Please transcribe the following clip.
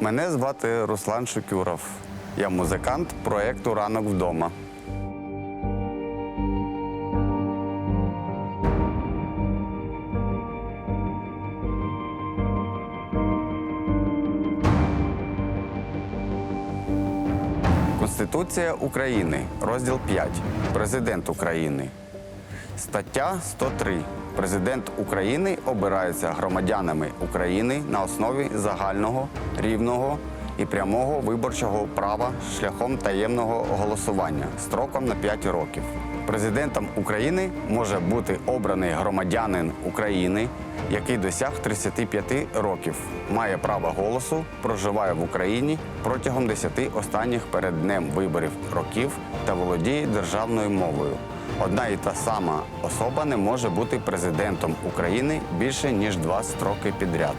Мене звати Руслан Шукюров. Я музикант проєкту Ранок вдома. Конституція України, розділ 5. Президент України. Стаття 103. Президент України обирається громадянами України на основі загального, рівного і прямого виборчого права шляхом таємного голосування строком на 5 років. Президентом України може бути обраний громадянин України, який досяг 35 років, має право голосу, проживає в Україні протягом 10 останніх перед днем виборів років та володіє державною мовою. Одна і та сама особа не може бути президентом України більше ніж два строки підряд.